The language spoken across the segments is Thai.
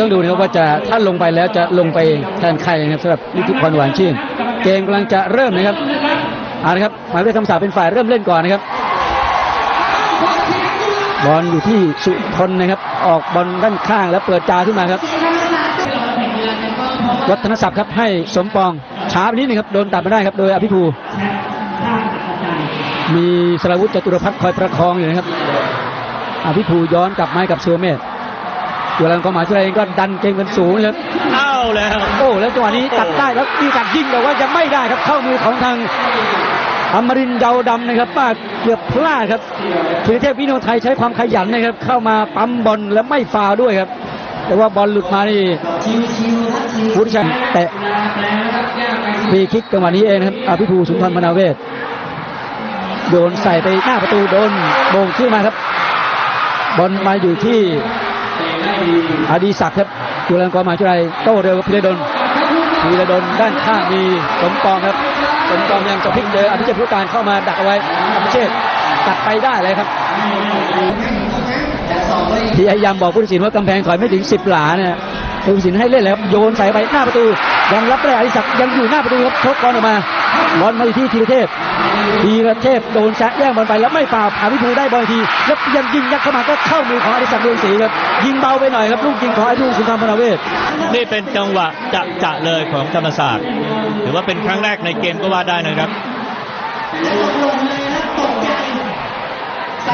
ต้องดูนะครับว่าจะถ้าลงไปแล้วจะลงไปแทนใครนะครับสำหรับนิติพรหวานชื่น เกมกำลังจะเริ่มนะครับเอาละครับหมายเลขธรรมศาสตร์เป็นฝ่ายเริ่มเล่นก่อนนะครับบอลอยู่ที่สุทนนะครับ ออกบอลด้านข้างแล้วเปิดจาขึ้นมาครับวัฒนศักดิ์ครับให้สมปองช้าไปนิดนึงครับโดนตัดไมาได้ครับ โดยอภิภูมีสราวุธจตุรพัฒน์คอยประคองอยู่นะครับอภิภูย้อนกลับมาให้กับเสือเมธ ตัวแรงกองหมายชุดเองก็ดันเกมกันสูงนะครับเอาแล้ว โอ้แล้วจังหวะนี้ตัดได้แล้วมีการยิงแต่ว่ายังไม่ได้ครับเข้ามือของทางอมรินทร์เยาวดำนะครับป้าเกือบพลาดครับธีรเทพวิโนไทยใช้ความขยันนะครับ เข้ามาปั๊มบอลและไม่ฟาวล์ด้วยครับ แต่ว่าบอลหลุดมานี่ผู้ที่ชัยแตะฟรีคิกจังหวะนี้เองนะครับอภิภูสุนทรพนาเวศโยนใส่ไปหน้าประตูโดนโบงขึ้นมาครับ บอลมาอยู่ที่ อดีศักดิ์ครับจุฬาลงกรณ์มหาวิทยาลัยโต้เร็วกับพิรดลพิรดลด้านข้างมีสมปองครับสมปองยังจะพลิกเจออภิเชษผู้การเข้ามาดักเอาไว้อภิเชษตัดไปได้เลยครับพยายามบอกผู้ตัดสินว่ากำแพงถอยไม่ถึง 10 หลาเนี่ยผู้ตัดสินให้เล่นแล้วโยนใส่ไปหน้าประตู ยังรับไม่ได้อดิศักดิ์ยังอยู่หน้าประตูครับชกบอลออกมาบอลมาอยู่ที่ธีรเทพธีรเทพโดนแซะแย่งบอลไปแล้วไม่เปล่าอาวิภูได้บอลอีกทีแล้วยังยิงยัดเข้ามาก็เข้ามือของอดิศักดิ์ดวงศรีครับยิงเบาไปหน่อยครับลูกยิงของอภิภูสุนทรพนาเวศนี่เป็นจังหวะจะจะเลยของธรรมศาสตร์ถือว่าเป็นครั้งแรกในเกมก็ว่าได้นะครับ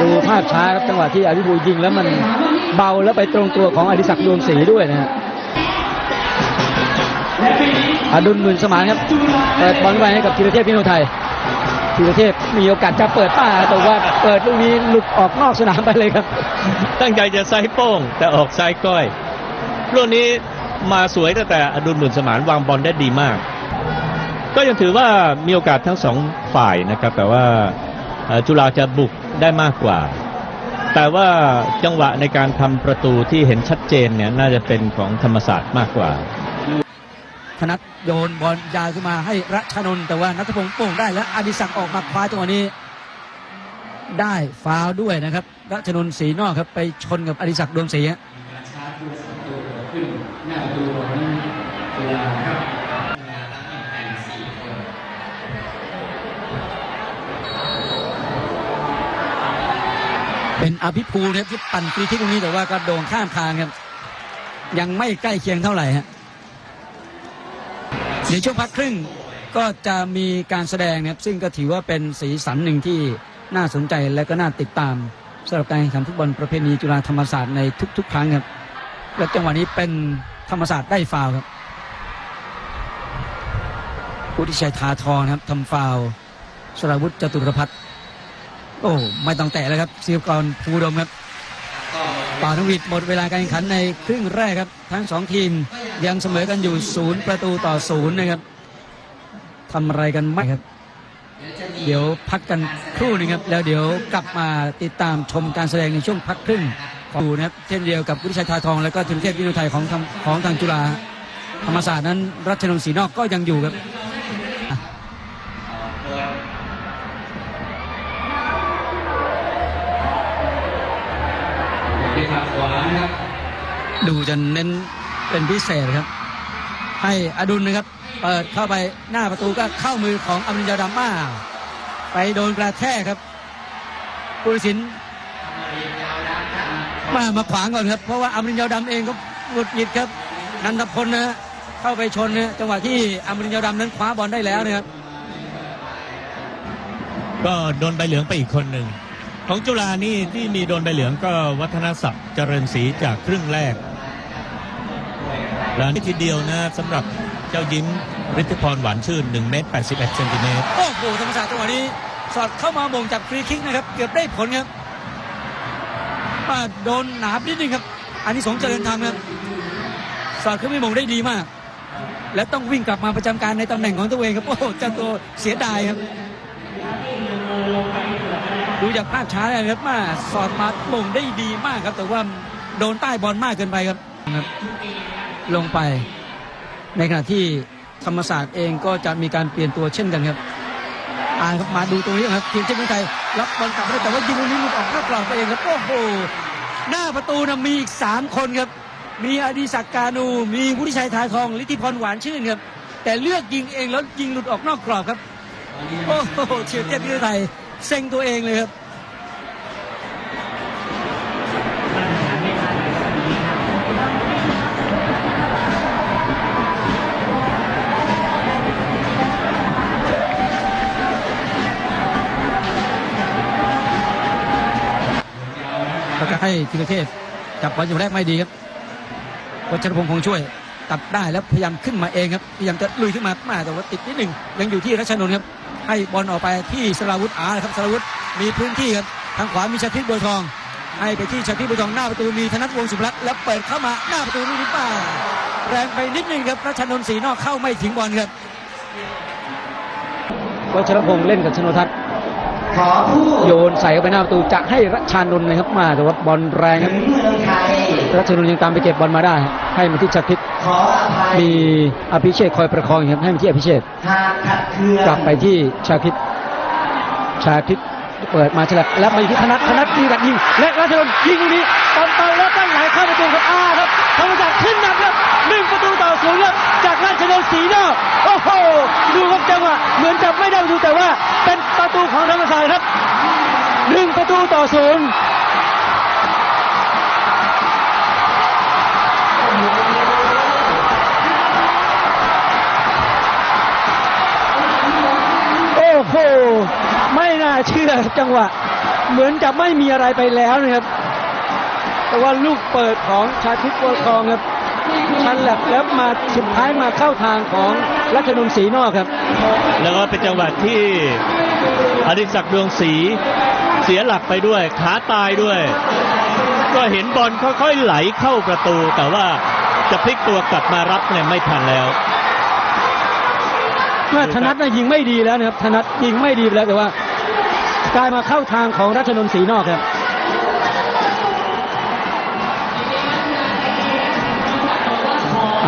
ดูภาพช้าครับจังหวะที่อภิภูยิงแล้วมันเบาแล้วไปตรงตัวของอดิศักดิ์ดวงศรีด้วยนะฮะ อดุลหมื่นสมานครับเปิดบอลไว้ให้กับธีรเทพพิโนไทยธีรเทพมีโอกาสจะเปิดป้าแต่ว่าเปิดลูกนี้หลุดออกนอกสนามไปเลยครับ ตั้งใจจะไซส์โป้ง แต่ออกไซส์ก้อยรุ่นนี้มาสวยตั้งแต่อดุลหมื่นสมานวางบอลได้ดีมาก ก็ยังถือว่ามีโอกาสทั้งสองฝ่ายนะครับ แต่ว่าจุฬาจะบุกได้มากกว่า แต่ว่าจังหวะในการทำประตูที่เห็นชัดเจนเนี่ยน่าจะเป็นของธรรมศาสตร์มากกว่า ธนัทโยนบอลยาวขึ้นมาให้รัชนนท์แต่ว่านัทพงศ์โป่งได้แล้วอดิศักดิ์ออกมาคว้าจังหวะนี้ ได้ฟาวล์ด้วยนะครับ รัชนนท์สีนอกครับไปชนกับอดิศักดิ์ดวงศรีฮะเป็นอภิภูนะครับที่ปั่นฟรีคิกตรงนี้แต่ว่าก็โด่งข้ามทางครับ ยังไม่ใกล้เคียงเท่าไหร่ฮะ ในช่วงพักครึ่งก็จะมีการแสดงนะครับซึ่งก็ถือว่าเป็นสีสันหนึ่งที่น่าสนใจและก็น่าติดตามสำหรับการแข่งขันฟุตบอลประเพณีจุฬาธรรมศาสตร์ในทุก ๆ ครั้งครับและจังหวะนี้เป็นธรรมศาสตร์ได้ฟาวครับผู้ที่ชัยทาทองนะครับทำฟาวสราวุธจตุรพัฒน์โอ้ไม่ต้องแตะแล้วครับศิวกรภูดมครับป่าวนวิทย์หมดเวลาการแข่งขันในครึ่งแรกครับ ทั้งสองทีม ยังเสมอกันอยู่ศูนย์ประตูต่อศูนย์นะครับทำอะไรกันไม่ครับ เดี๋ยวพักกันครู่หนึงครับ แล้วเดี๋ยวกลับมาติดตามชมการแสดงในช่วงพักครึ่งของดูนะครับเช่นเดียวกับวุฒิชัยทาทอง และก็ทีมเทพวิโนไทยของทางของทางจุฬาธรรมศาสตร์นั้น รัชนนท์ศรีนอกก็ยังอยู่ครับดูจะเน้น เป็นพิเศษครับ ให้อดุลนะครับ เปิดเข้าไปหน้าประตูก็เข้ามือของอมรินยาดำมาไปโดนกระแทกครับผู้ตัดสินมามาขวางก่อนครับ เพราะว่าอมรินยาดำเองก็หงุดหงิดครับ นันทพลนะฮะเข้าไปชนนะจังหวะที่อมรินยาดำนั้นคว้าบอลได้แล้วนะครับก็โดนใบเหลืองไปอีกคนหนึ่งของจุฬานี่ที่มีโดนใบเหลืองก็วัฒนศักดิ์เจริญศรีจากครึ่งแรก แล้วนี่ทีเดียวนะสำหรับเจ้ายิ้มฤทธิพรหวานชื่น1เมตร81เซนติเมตรโอ้โหธรรมศาสตร์จังหวะนี้ สอดเข้ามาบ่งจากฟรีคิกนะครับ เกือบได้ผลครับอ่โดนหนาบนิดนึงครับ อันนี้สงเจริญธรรมครับสอดขึ้นไปบ่งได้ดีมาก และต้องวิ่งกลับมาประจำการในตำแหน่งของตัวเองครับโอ้โหเจ้าตัวเสียดายครับดูจากภาพช้าเลยครับมาสอดมาบ่งได้ดีมากครับ แต่ว่าโดนใต้บอลมากเกินไปครับ ลงไป ในขณะที่ธรรมศาสตร์เองก็จะมีการเปลี่ยนตัวเช่นกันครับอ่าครับมาดูตรงนี้ครับทีมเชียงไทยรับบอลกลับมาได้แต่ว่ายิงลูกนี้หลุดออกนอกกรอบไปเองครับโอ้โหหน้าประตูนะมีอีกสามคนครับ มีอดีศักการูมีวุฒิชัยทาทองลิทธิพรหวานชื่นครับ แต่เลือกยิงเองแล้วยิงหลุดออกนอกกรอบครับ โอ้โหเฉียดเทพวิทยาไทยเซ็งตัวเองเลยครับ ให้ธีรเทพจับบอลอยู่แรกไม่ดีครับวัชรพงษ์คงช่วย ตัดได้แล้วพยายามขึ้นมาเองครับพยายามจะลุยขึ้นมามาแต่ว่าติดนิดหนึ่งยังอยู่ที่รัชนนท์ครับ ให้บอลออกไปที่สราวุธอาครับสราวุธมีพื้นที่ครับทางขวามีชาติบัวทอง ให้ไปที่ชาติบัวทองหน้าประตูมีธนัทวงสุภลักษณ์แล้วเปิดเข้ามาหน้าประตูลูกนี้ป้าแรงไปนิดนึงครับรัชนนท์สีนอกเข้าไม่ถึงบอลครับวัชรพงษ์เล่นกับชนทัศน์ ขอผู้โยนใส่เข้าไปหน้าประตูจะให้รัชานนท์นะครับมาแต่ว่าบอลแรงครับถึงเมืองไทยรัชนนท์ยังตามไปเก็บบอลมาได้ ให้มาที่ชาคิดขออภัยมีอภิเชษฐ์คอยประคองอยู่ครับให้มาที่อภิเชษฐ์หากขัดเคืองกลับไปที่ชาคิดชาคิดเปิดมาฉลับแล้วมาอยู่ที่ธนัทธนัทยิงกัดยิงและรัชนนท์ยิงลูกนี้ตอนเตาแล้วตั้งไหลเข้าประตูครับอ้าครับธรรมศาสตร์ขึ้นนำครับหนึ่ง ประตูต่อศูนย์ครับจากราชนนสีนอกโอ้โหดูครับจังหวะเหมือนจะไม่ได้ประตูแต่ว่าเป็นประตูของธรรมศาสตร์ครับหนึ่งประตูต่อศูนย์โอ้โหไม่น่าเชื่อจังหวะ เหมือนจะไม่มีอะไรไปแล้วนะครับ แต่ว่าลูกเปิดของชาทิตบัวทองครับ ชันแหลบแล้วมาสุดท้ายมาเข้าทางของรัชนนท์ศรีนอกครับ แล้วก็เป็นจังหวะที่อดิศักดิ์ดวงศรีเสียหลักไปด้วยขาตายด้วย ก็เห็นบอลค่อยๆไหลเข้าประตู แต่ว่าจะพลิกตัวกลับมารับเนี่ยไม่ทันแล้วเมื่อธนัทน่ะยิงไม่ดีแล้วนะครับธนัทยิงไม่ดีไปแล้วแต่ว่ากลายมาเข้าทางของรัชนนท์ศรีนอกครับ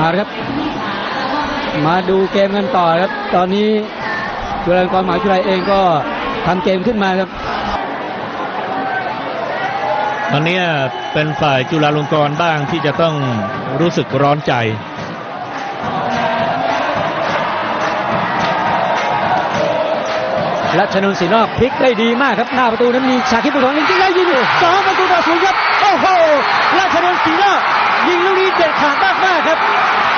เอาละครับ มาดูเกมกันต่อครับ ตอนนี้จุฬาลงกรณ์มหาวิทยาลัยเองก็ทำเกมขึ้นมาครับ ตอนเนี้ยเป็นฝ่ายจุฬาลงกรณ์บ้างที่จะต้องรู้สึกร้อนใจและชนนท์ศรีนอกพลิกได้ดีมากครับหน้าประตูนั้นมีชาคิดประทองจริงๆได้ยิงอยู่สองประตูต่อศูนย์ครับโอ้โหราชนนท์ศรีนอก ยิงลูกนี้เด็ดขาดมากมากครับ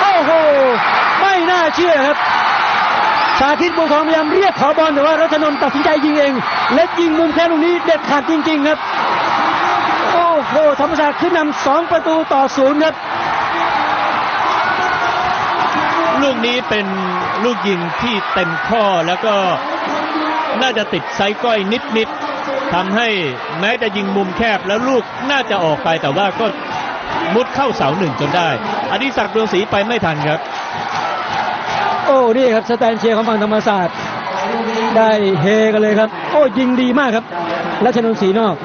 โอ้โห ไม่น่าเชื่อครับ ชาคิดบัวทองพยายามเรียกขอบอลแต่ว่ารัชนนท์ตัดสินใจยิงเองและยิงมุมแค่ลูกนี้เด็ดขาดจริง ๆ ครับ โอ้โหธรรมศาสตร์ขึ้นนำสองประตูต่อศูนย์ครับลูกนี้เป็นลูกยิงที่เต็มข้อแล้วก็น่าจะติดไซส์ก้อยนิดๆทำให้แม้จะยิงมุมแคบแล้วลูกน่าจะออกไปแต่ว่าก็ มุดเข้าเสาหนึ่งจนได้อดิศักดิ์ดวงศรีไปไม่ทันครับ โอ้นี่ครับสแตนเชียร์ของฝั่งธรรมศาสตร์ได้เฮกันเลยครับ โอ้ยิงดีมากครับรัชนนท์ศรีนอก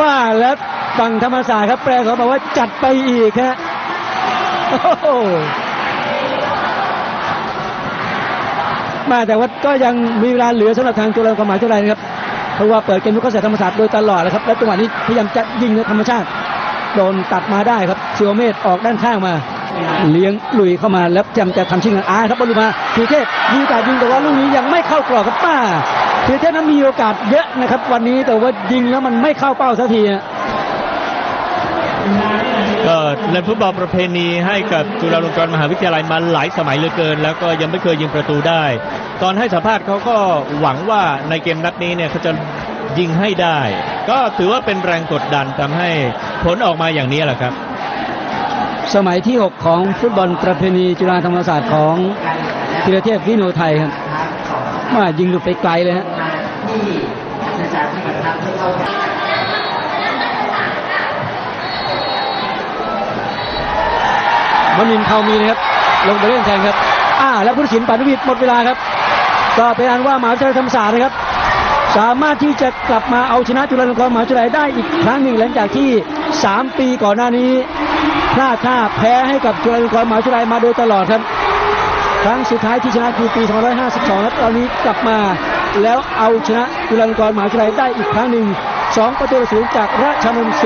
มาแล้วฝั่งธรรมศาสตร์ครับ แปลเขาบอกว่าจัดไปอีกฮะมาแต่ว่าก็ยังมีเวลาเหลือสำหรับทางจุฬาลงกรณ์มหาวิทยาลัยนะครับ เพราะว่าเปิดเกมลุกเข้าใส่ธรรมศาสตร์โดยตลอดเลยครับ และจังหวะนี้พยายามจะยิงในธรรมชาติโดนตัดมาได้ครับเชียวเมธออกด้านข้างมา เลี้ยงลุยเข้ามาแล้วจำจะทำชิงกันอาครับบอลมาทีเทพมีโอกาสยิงแต่ว่าลูกนี้ยังไม่เข้ากรอบครับป้าทีเทพนั้นมีโอกาสเยอะนะครับ วันนี้แต่ว่ายิงแล้วมันไม่เข้าเป้าสักทีก็เล่นฟุตบอลประเพณีให้กับจุฬาลงกรณ์มหาวิทยาลัยมาหลายสมัยเหลือเกิน แล้วก็ยังไม่เคยยิงประตูได้ ตอนให้สัมภาษณ์เขาก็หวังว่าในเกมนัดนี้เนี่ยเขาจะยิงให้ได้ ก็ถือว่าเป็นแรงกดดันทำให้ผลออกมาอย่างนี้แหละครับ สมัยที่ 6 ของฟุตบอลประเพณีจุฬาธรรมศาสตร์ของธีรเทพวิโนไทยครับมายิงหลุดไปไกลเลยฮะที่อาจารย์ที่ทำให้เขามนินทร์เทามีนะครับ ลงไปเล่นแทนครับ อ่า แล้วผู้ตัดสินปานุวิทย์หมดเวลาครับ ก็เป็นอันว่ามหาวิทยาลัยธรรมศาสตร์นะครับ สามารถที่จะกลับมาเอาชนะจุฬาลงกรณ์มหาวิทยาลัยได้อีกครั้งหนึ่งหลังจากที่ 3 ปีก่อนหน้านี้พลาดท่าแพ้ให้กับจุฬาลงกรณ์มหาวิทยาลัยมาโดยตลอดครับ ครั้งสุดท้ายที่ชนะคือปี 2552แล้วตอนนี้กลับมาแล้วเอาชนะจุฬาลงกรณ์มหาวิทยาลัยได้อีกครั้งหนึ่งสองประตูศูนย์จากราชนนท์ศรี